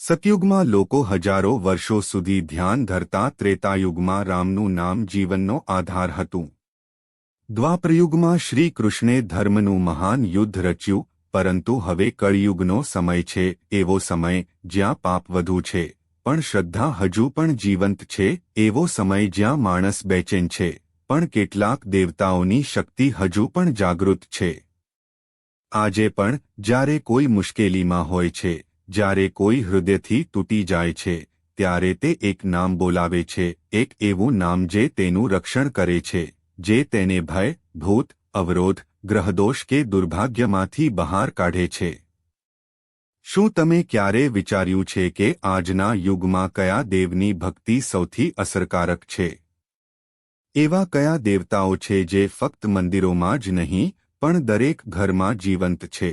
સતયુગમાં લોકો હજારો વર્ષો સુધી ધ્યાન ધરતા ત્રેતાયુગમાં રામનું નામ જીવનનો આધાર હતું. દ્વાપરયુગમાં શ્રી કૃષ્ણે ધર્મનું મહાન યુદ્ધ રચ્યું, પરંતુ હવે કળિયુગનો સમય છે, એવો સમય જ્યાં પાપ વધુ છે, પણ શ્રદ્ધા હજુ પણ જીવંત છે, એવો સમય જ્યાં માણસ બેચેન છે, પણ કેટલાક દેવતાઓની શક્તિ હજુ પણ જાગૃત છે. આજે પણ જ્યારે કોઈ મુશ્કેલીમાં હોય છે જ્યારે કોઈ હૃદયથી તૂટી જાય છે, ત્યારે તે એક નામ બોલાવે છે, એક એવું નામ જે તેનું રક્ષણ કરે છે, જે તેને ભય, ભૂત, અવરોધ, ગ્રહદોષ કે દુર્ભાગ્યમાંથી બહાર કાઢે છે. શું તમે ક્યારે વિચાર્યું છે કે આજના યુગમાં કયા દેવની ભક્તિ સૌથી અસરકારક છે? એવા કયા દેવતાઓ છે જે ફક્ત મંદિરોમાં જ નહીં, પણ દરેક ઘરમાં જીવંત છે?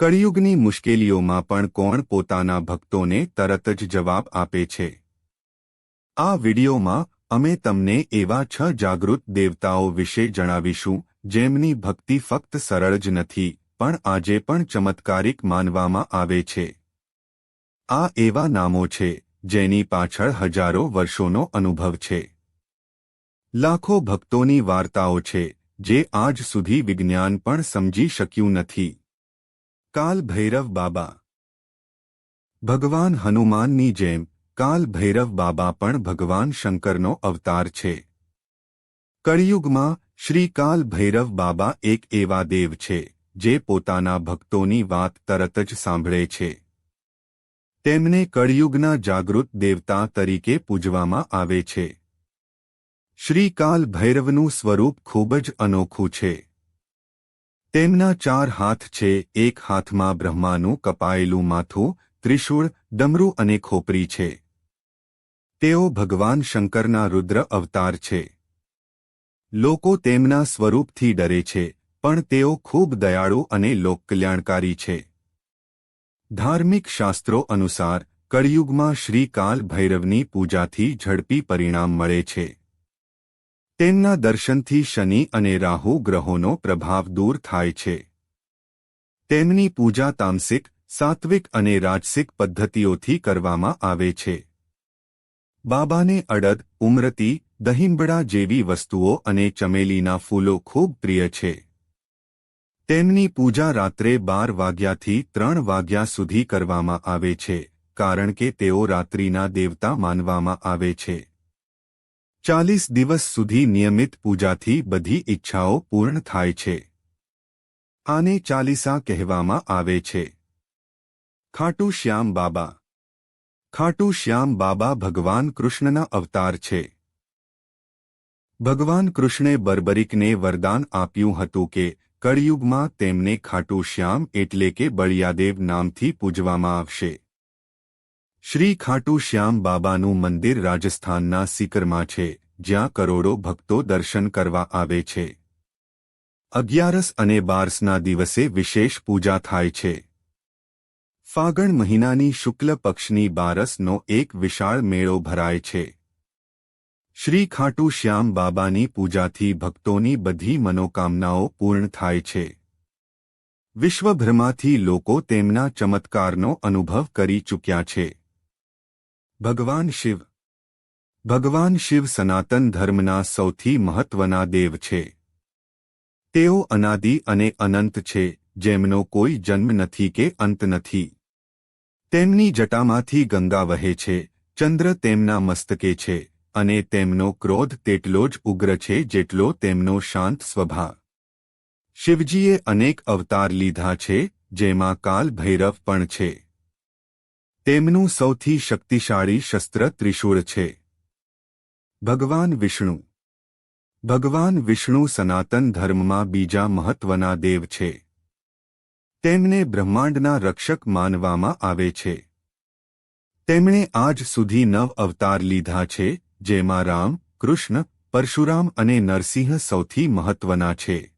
કળિયુગની મુશ્કેલીઓમાં પણ કોણ પોતાના ભક્તોને તરત જ જવાબ આપે છે? આ વિડિયોમાં અમે તમને એવા છ જાગૃત દેવતાઓ વિશે જણાવીશું, જેમની ભક્તિ ફક્ત સરળ જ નથી, પણ આજે પણ ચમત્કારિક માનવામાં આવે છે. આ એવા નામો છે, જેની પાછળ હજારો વર્ષોનો અનુભવ છે. લાખો ભક્તોની વાર્તાઓ છે, જે આજ સુધી વિજ્ઞાન પણ સમજી શક્યું નથી. કાલ ભૈરવ બાબા. ભગવાન હનુમાનની જેમ, કાલ ભૈરવ બાબા પણ ભગવાન શંકરનો અવતાર છે. કળિયુગમાં, શ્રી કાલ ભૈરવ બાબા એક એવા દેવ છે, જે પોતાના ભક્તોની વાત તરત જ સાંભળે છે. તેમને કળિયુગના જાગૃત દેવતા તરીકે પૂજવામાં આવે છે. શ્રી કાલ ભૈરવનું સ્વરૂપ ખૂબ જ અનોખું છે. તેમના ચાર હાથ છે, એક હાથમાં બ્રહ્માનું કપાયેલું માથું, ત્રિશૂળ, ડમરૂ અને ખોપરી છે. તેઓ ભગવાન શંકરના રુદ્ર અવતાર છે. લોકો તેમના સ્વરૂપથી ડરે છે, પણ તેઓ ખૂબ દયાળુ અને લોકકલ્યાણકારી છે. ધાર્મિક શાસ્ત્રો અનુસાર, કળિયુગમાં શ્રી કાલ ભૈરવની પૂજાથી ઝડપી પરિણામ મળે છે. તેમના દર્શનથી શનિ અને રાહુ ગ્રહોનો પ્રભાવ દૂર થાય છે. તેમની પૂજા તામસિક, સાત્વિક અને રાજસિક પદ્ધતિઓથી કરવામાં આવે છે. બાબાને અડદ, ઉમરતી, દહીંબડા જેવી વસ્તુઓ અને ચમેલીના ફૂલો ખૂબ પ્રિય છે. તેમની પૂજા રાત્રે બાર વાગ્યાથી ત્રણ વાગ્યા સુધી કરવામાં આવે છે, કારણ કે તેઓ રાત્રિના દેવતા માનવામાં આવે છે. ચાલીસ દિવસ સુધી નિયમિત પૂજાથી બધી ઈચ્છાઓ પૂર્ણ થાય છે. આને ચાલીસા કહેવામાં આવે છે. ખાટુ શ્યામ બાબા. ખાટુ શ્યામ બાબા ભગવાન કૃષ્ણના અવતાર છે. ભગવાન કૃષ્ણે બર્બરિકને વરદાન આપ્યું હતું કે, કળિયુગમાં તેમને ખાટુ શ્યામ એટલે કે બળિયાદેવ નામથી પૂજવામાં આવશે. શ્રી ખાટુ શ્યામ બાબાનું મંદિર રાજસ્થાનના સિકરમાં છે, જ્યાં કરોડો ભક્તો દર્શન કરવા આવે છે. અગિયારસ અને બારસના દિવસે વિશેષ પૂજા થાય છે. ફાગણ મહિનાની શુક્લ પક્ષની બારસનો એક વિશાળ મેળો ભરાય છે. શ્રી ખાટુ શ્યામ બાબાની પૂજાથી ભક્તોની બધી મનોકામનાઓ પૂર્ણ થાય છે. વિશ્વભરમાંથી લોકો તેમના ચમત્કારનો અનુભવ કરી ચૂક્યા છે. ભગવાન શિવ. ભગવાન શિવ સનાતન ધર્મના સૌથી મહત્વના દેવ છે. તેઓ અનાદિ અને અનંત છે, જેમનો કોઈ જન્મ નથી કે અંત નથી. તેમની જટામાંથી ગંગા વહે છે, ચંદ્ર તેમના મસ્તકે છે, અને તેમનો ક્રોધ તેટલો જ ઉગ્ર છે જેટલો તેમનો શાંત સ્વભાવ. શિવજીએ અનેક અવતાર લીધા છે, જેમાં કાલ ભૈરવ પણ છે. તેમનું સૌથી શક્તિશાળી શસ્ત્ર ત્રિશૂળ છે. ભગવાન વિષ્ણુ. ભગવાન વિષ્ણુ સનાતન ધર્મમાં બીજા મહત્વના દેવ છે. તેમને બ્રહ્માંડના રક્ષક માનવામાં આવે છે. તેમણે આજ સુધી નવ અવતાર લીધા છે, જેમાં રામ, કૃષ્ણ, પરશુરામ અને નરસિંહ સૌથી મહત્વના છે.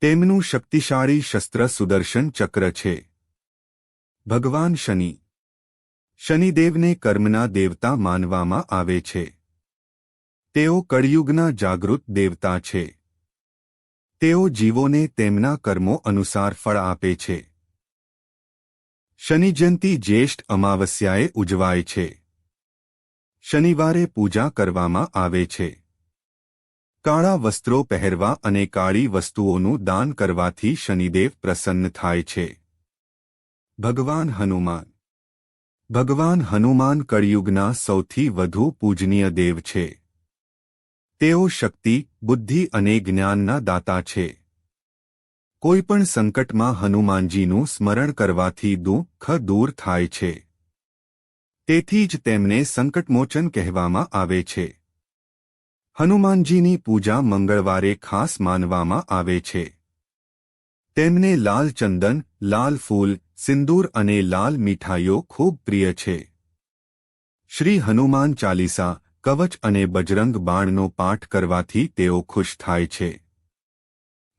તેમનું શક્તિશાળી શસ્ત્ર સુદર્શન ચક્ર છે. ભગવાન શનિ. શનિદેવને કર્મના દેવતા માનવામાં આવે છે. તેઓ કળિયુગના જાગૃત દેવતા છે. તેઓ જીવોને તેમના કર્મો અનુસાર ફળ આપે છે. શનિજયંતી જ્યેષ્ઠ અમાવસ્યાએ ઉજવાય છે. શનિવારે પૂજા કરવામાં આવે છે. કાળા વસ્ત્રો પહેરવા અને કાળી વસ્તુઓનું દાન કરવાથી શનિદેવ પ્રસન્ન થાય છે. ભગવાન હનુમાન ભગવાન હનુમાન કળિયુગના સૌથી વધુ પૂજનીય દેવ છે. તેઓ શક્તિ, બુદ્ધિ અને જ્ઞાનના દાતા છે. કોઈપણ સંકટમાં હનુમાનજીનું સ્મરણ કરવાથી દુઃખ દૂર થાય છે. તેથી જ તેમને સંકટમોચન કહેવામાં આવે છે. હનુમાનજીની પૂજા મંગળવારે ખાસ માનવામાં આવે છે. તેમને લાલ ચંદન, લાલ ફૂલ સિંદૂર અને લાલ મીઠાઈઓ ખૂબ પ્રિય છે. શ્રી હનુમાન ચાલીસા, કવચ અને બજરંગ બાણનો પાઠ કરવાથી તેઓ ખુશ થાય છે.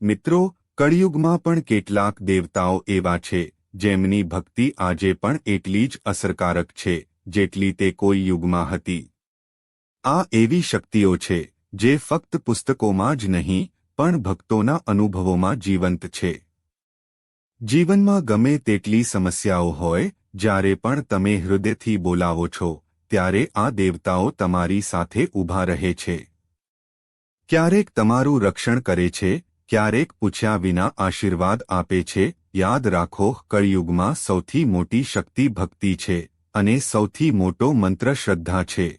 મિત્રો, કળિયુગમાં પણ કેટલાક દેવતાઓ એવા છે, જેમની ભક્તિ આજે પણ એટલી જ અસરકારક છે, જેટલી તે કોઈ યુગમાં હતી. આ એવી શક્તિઓ છે, જે ફક્ત પુસ્તકોમાં જ નહીં, પણ ભક્તોના અનુભવોમાં જીવંત છે. જીવનમાં ગમે તેટલી સમસ્યાઓ હોય, જ્યારે પણ તમે હૃદયથી બોલાવો છો, ત્યારે આ દેવતાઓ તમારી સાથે ઊભા રહે છે. ક્યારેક તમારું રક્ષણ કરે છે, ક્યારેક પૂછ્યા વિના આશીર્વાદ આપે છે, યાદ રાખો, કળિયુગમાં સૌથી મોટી શક્તિ ભક્તિ છે, અને સૌથી મોટો મંત્ર શ્રદ્ધા છે.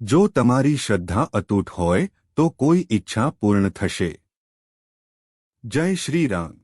જો તમારી શ્રદ્ધા અતૂટ હોય, તો કોઈ ઈચ્છા પૂર્ણ થશે. જય શ્રી રામ.